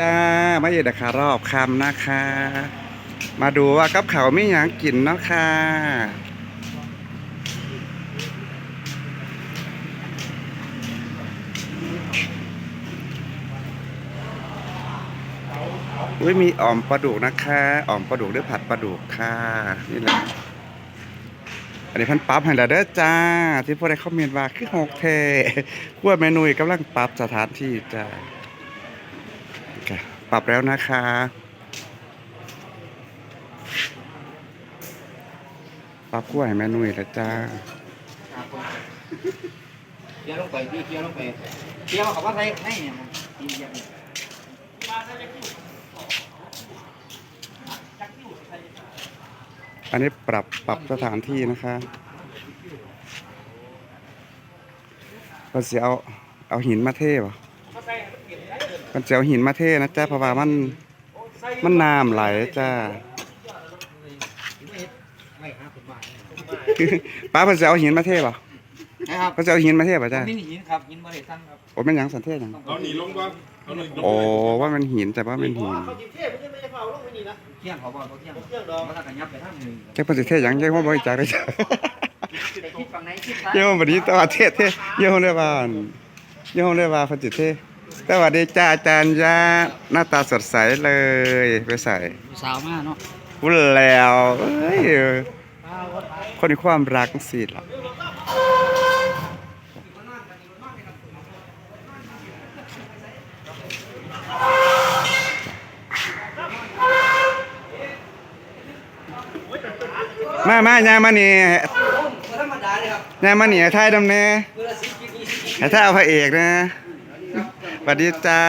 จ้ามาเย็ดคารอบคำนะคะ มาดูว่ากับเขาไม่ยังกินเนาะค่ะอุ้ยมีอ่อมปลาดุกนะคะอ่อมปลาดุกด้วยผัดปลาดุกค่ะนี่แหละอันนี้พันปั๊บให้แล้วเด้อจ้า ที่พวกได้คอมเมนต์ว่าคือหกเทขั้วเมนูกำลังปรับสถานที่จ้า ปรับแล้วนะคะ ปรับขั้วให้แม่นุ่ยแล้วจ้าเคี่ยวลงไปพี่เคี่ยวลงไปเคี่ยวกับว่าใส่ให้เนี่ยมันดีอย่างนี้อันนี้ปรับปรับสถานที่นะคะก็เสียเอาเอาหินมาเทป่ะ ก็เสียเอาหินมาเทนะจ้าเพราะว่ามันมันน้ำไหลจ้าไม่หาคนบ้าป้าเพิ่นสิเอาหินมาเทป่ะนะครับเพิ่นสิเอาหินมาเทป่ะจ้านี่หินครับหินบริษัทครับโอ้แม่นหยังสันเทศหยังเอาหนีลงบ้างเอาหนีลงโอ้ว่ามันหินแต่ว่ามันหินเที่ยงเขาบอกเขาเที่ยงเที่ยงดองมาทางกันยับไปทางหนึ่งแจ็คเพิ่นสิเทศหยังแจ็คว่าบริจาคได้จ้าแต่คิดฝั่งไหนคิดซ้ายเยี่ยมวันนี้ตว่าเทศเทศเยี่ยมเลยว่าอั่นเยี่ยมเลยว่าพันจิตเทศ สวัสดีจ้าอาจารย์ยาหน้าตาสดใสเลยไปใส่สาวมากเนาะพูดแล้วเอ้ยคนมีความรักสิล่ะมามายามานี่ธรรมดาเลยครับยามานี่ให้ทายดำเน่เวลาสิบกิโลสิบกิโลให้ทายเอาพระเอกนะส วัสดีจ้า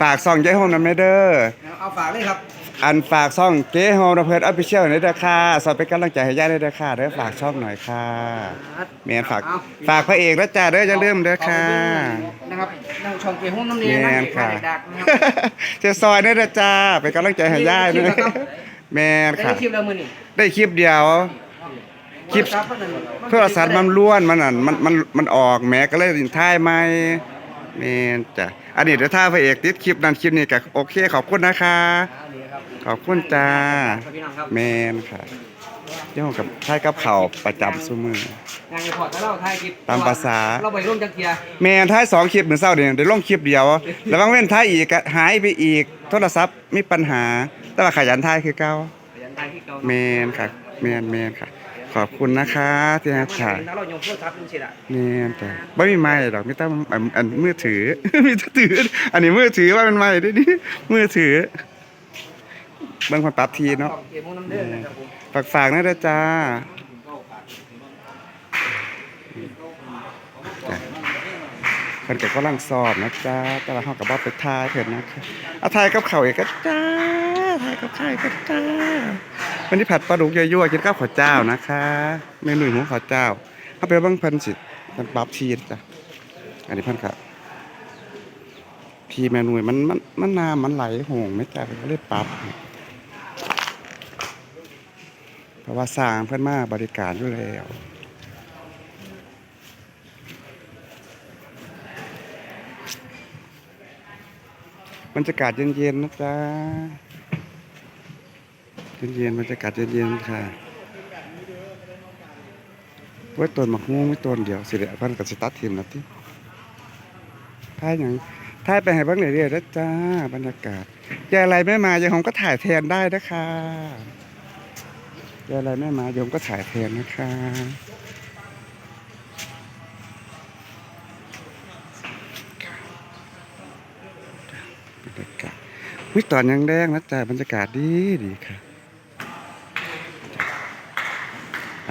ฝากซ่องเจ๊โฮมนำเนเด้อเอาฝากเลยครับ อันฝากช่องเจ๊โฮมระเพิดออฟฟิเชียลหน่อยเด้อค่ะสอบเป็นกำลังใจให้ย่าด้วยเด้อค่ะเด้อฝากช่องหน่อยค่ะเมียนฝากฝากพระเอกแล้วจ้าเด้ออย่าลืมเด้อค่ะนะครับนั่งช่องเกี่ยวห้องน้ำเนียเมีนั่งยนเอกค่ะดักนะครับ เจ้าซอยเด้อเด้อจ้าเป็นกำลังใจให้ย่าด้วยแมนได้ค่ะ คลิปแล้วมือนี่ได้คลิปเดียว คลิป โทรศัพท์มันล้วนมันอะมันมันมันออกแหมก็เลยถ่ายใหม่แมนจ้ะ อันนี้เดี๋ยวถ้าพระเอกติดคลิปนั้นคลิปนี้ก็โอเคขอบคุณนะคะ ขอบคุณจ้าพี่น้องครับแมนค่ะเจ้ากับถ่ายกับเขาวประจำซุมืองานรีพอร์ตแล้วเราถ่ายคลิปตามภาษาเราไปร่วมจักเทียแมนถ่ายสองคลิปเหมือนเศร้าเดียวเดี๋ยวลงคลิปเดียว แล้วบางเว้นถ่ายอีกก็หายไปอีกโทรศัพท์มีปัญหา แต่ว่าขยันถ่ายคือเก่าขยันถ่ายที่เก่าแมนค่ะ แมนแมนค่ะ ขอบคุณนะคะที่ให้ถ่ายแล้วเรายงโทรศัพท์เป็นสิล่ะนี่แต่ไม่มีไม้ดอกไม่ต้องอันอันมือถือ มีแต่ถือ อันนี้มือถือว่าเป็นไม้ด้วยนี่มือถือเบิ่งคนปรับทีเนาะช่องเกี่ยวห้องน้ำเด้อนะครับผมฝากฝากๆนะเด้อจ้าจ้ะเพิ่นก็กำลังสอบนะจ้าแต่ว่าเฮาก็บ่ไปทายเพิ่นนะคะเอาทายกับข้าวอีกก็จ้าทายกับข้าวอีกก็จ้า วันนี้ผัดปลาดุกยั่วๆกินกับข้าวเจ้านะคะเมนูของข้าวเจ้าเอาไปบิ่งพิ่นสิเพิ่นปรับทีสจ้ะอันนี้พิ่นครับทีเมนูมันมันมันน้ำมันไหลโหงไม่จ้าเพิ่นก็เลยปรับเพราะว่าสร้างเพื่อนมาบริการอยู่แล้วบรรยากาศเย็นๆนะจ๊ะ เย็นๆบรรยากาศเย็นๆค่ะไว้ต้นหมักม่วงไว้ต้นเดียวสิเดี๋ยวพิ่นก็สิตัดทิมนะที่ถ่ายหยังถ่ายไปให้บิ่งเรื่อยๆนะจ้าบรรยากาศยายอะไรไม่มายายหอมก็ถ่ายแทนได้นะคะเจออะไรแม่มาโยมก็ถ่ายแทนนะคะบรรยากาศวิตอนยังแดงนะจ๊ะบรรยากาศดีดีค่ะ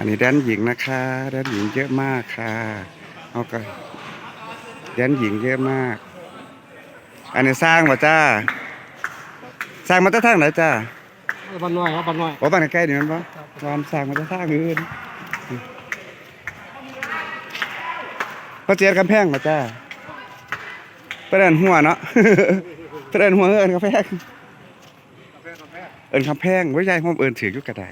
อันนี้แดนหญิงนะคะแดนหญิงเยอะมากค่ะเอาก็แดนหญิงเยอะมาก อันนี้สร้างมาจ้า สร้างมาตั้งทางไหนจ้าบ้านน้อยครับบ้านน้อยโอ้บ้านใกล้ๆนี่มันปะวามสั่งมันจะท่าอื่นพระเจียดกำแพงมาจ้าประเด็นหัวเนาะประเด็นหัวเอินกำแพงเอินกำแพงไว้ใจห้อมเอินถืออยู่กระได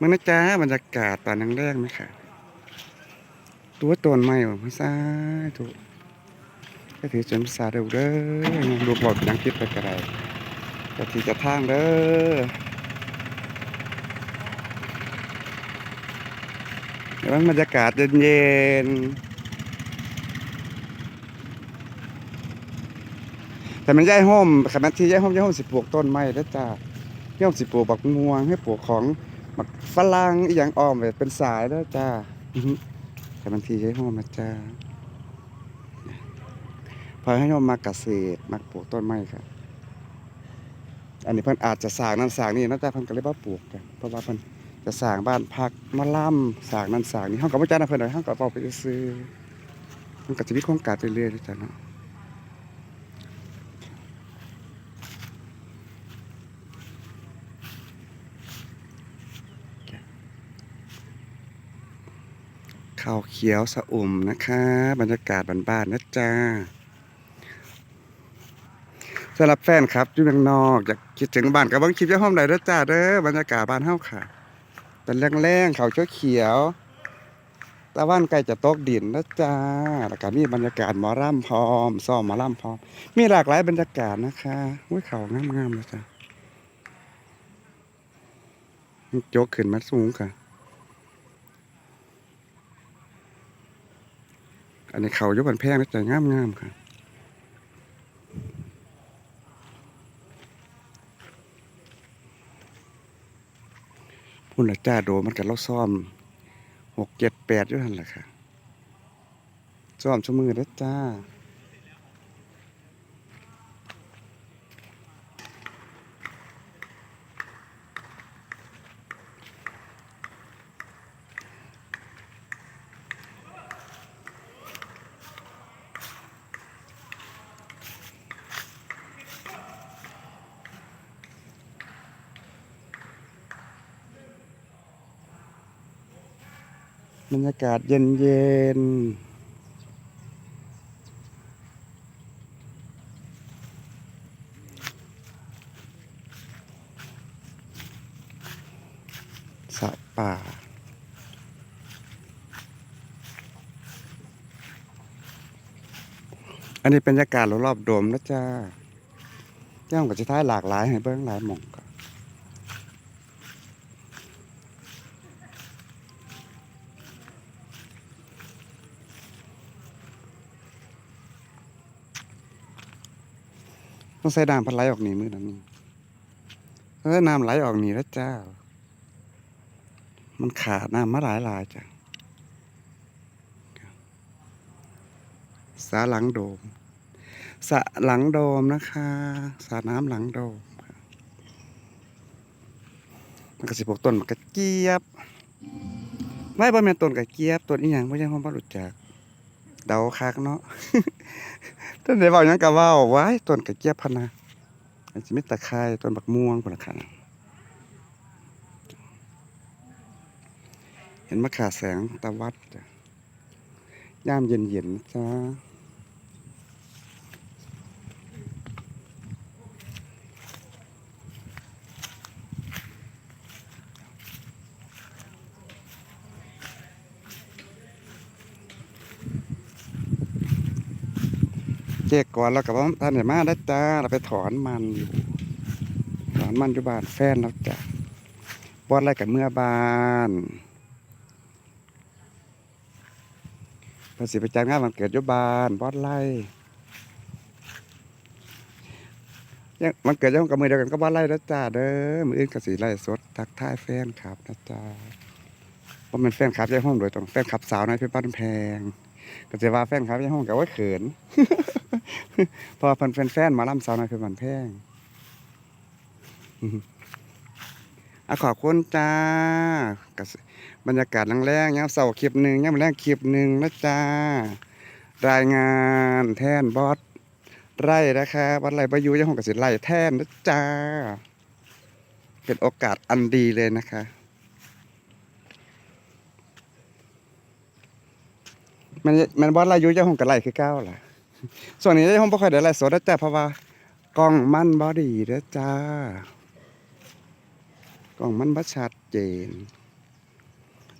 มันนะจ้าบรรยากาศตอนนังแรกไหมค่ะ ตัวตนใหม่ว่ะพี่ซ้าถูกก็ถือจนสาเด้อเด้อยังลูบอกยังคิดไปกระไรก็ที่จะทางเด้อเดี๋ยวบรรยากาศเย็นๆแต่มันย้ายห้อมขณะที่ย้ายห้อมย้ายห้อมสิปลูกต้นไม้แล้วจ้าย้อมสิปลูกบักม่วงให้ปลูกของ ฝรั่งอีหยังอ้อมไว้เป็นสายแล้วจ้าแต่บางทีย้ห้อมนะจ้าพอให้โยมมาเกษตรมาปลูกต้นไม้ครับอันนี้เพิ่นอาจจะสร้างนั่นสร้างนี่นะแต่เพิ่นก็เลยบ่ปลูกกันเพราะว่าเพิ่นจะสร้างบ้านพักมาล่ำสร้างนั่นสร้างนี่เฮาก็บ่จ้านะเพิ่นดอกเฮาก็เว้าไปซื่อมันก็จะมีโครงการไปเรื่อยๆจ้ะเนาะ ข้าวเขียวสะอุ่มนะคะ บรรยากาศบ้านๆนะจ๊ะสำหรับแฟนครับอยู่เมืองนอกอยากคิดถึงบ้านกับบิ่งคลิปอยู่ห้องใดเด้อจ้าเด้อบรรยากาศบ้านเฮาค่ะเป็นแรงๆเขาเขียวตะวันใกล้จะตกดินนะจ้าแล้วก็มีบรรยากาศหมอร่ำพร้อมซ้อมหมอร่ำพร้อม มีหลากหลายบรรยากาศนะคะอุ้ยเขางามๆเลยจ้าโจกขึ้นมาสูงค่ะ อั นนี้เขายกบันแพงนะจ๊ะงามๆค่ะพุ่นละจ้าโดมันกับเราซ่อมหกเจ็ดแปดอยู่หันแหละค่ะซ่อมชั่วมือแล้วจ้า บรรยากาศเย็นเย็นสระป่าอันนี้เป็นบรรยากาศรอบๆโดมนะจ้าย่างกับจะท้ายหลากหลายให้เบิ้งหลายหม่องก็ ต้องใส่น้ำพัดไหลออกนี่มือนั้นนี่เออน้ำไหลออกนี่แล้วจ้า มันขาดน้ำมาหลายหลายจ้ะสาหลังโดมสะหลังโดมนะคะสระน้ำหลังโดมค่ะมันก็สิปลูกต้นมันกระเจี๊ยบไม่บ่แม่นต้นกระเจี๊ยบต้นอีหยังบ่ยังบ่รู้จัก เดาคักเนาะ ต้นไหนบอกยังกะว่าไว้ต้นกระเจี๊ยบพนะอาจจะมีตะไคร้ต้นบักม่วงคนละขันเห็นมะขาแสงตะวัดย่ามเย็นๆจ้า เจ๊กก่อนแล้วกับว่าท่านไหนมาได้จ้าเราไปถอนมันอยู่ถอนมันอยู่บ้านแฟนแล้วจ้ะบอดอะไรกับเมื่อบานภาษีประจานงานวันเกิดอยู่บ้านบอดไล่ยังมันเกิดยังกับมือเดียวกันก็บอดไล่แล้วจ้าเด้อมืออื่นกับสีไล่สดทักทายแฟนครับนะจ้าเพราะมันแฟนคลับยังห้องโดยตรงแฟนคลับสาวน้อยเพี่บ้านแพง ก็จะว่าแฟนครับยังห้องกับว่าเขิน พอเพิ่นเป็นแฟนมาล่ำสาวน้อยเพี่บ้านแพงอะขอบคุณจ้าบรรยากาศแรงๆยามเสาคลิปหนึ่งยามแรงคลิปหนึ่งนะจ้ารายงานแทนบอสไร่นะคะวัดไร่ประยุยังคงกสิไร่แทนนะจ้าเป็นโอกาสอันดีเลยนะคะ มันมันบอสไร่ยุยังคงกับไร่คือเก้าล่ะ ส่วนนี้ยังคงไม่ค่อยได้ไร่สดนะจ้าเพราะว่ากล้องมันบอดีเด้อจ้ากล้องมันบ่ชัดเจน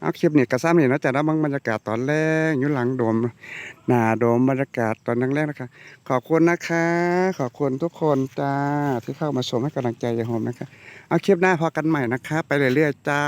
เอาคลิปนี้กระซ้ำนี่นะจ๊ะนะบางบรรยากาศตอนแรกอยู่หลังโดมหน้าโดมบรรยากาศตอนแรกนะคะ ขอบคุณนะคะ ขอบคุณทุกคนจ้าที่เข้ามาชมให้กำลังใจยายโฮมนะคะ เอาคลิปหน้าพอกันใหม่นะคะ ไปเรื่อยๆจ้า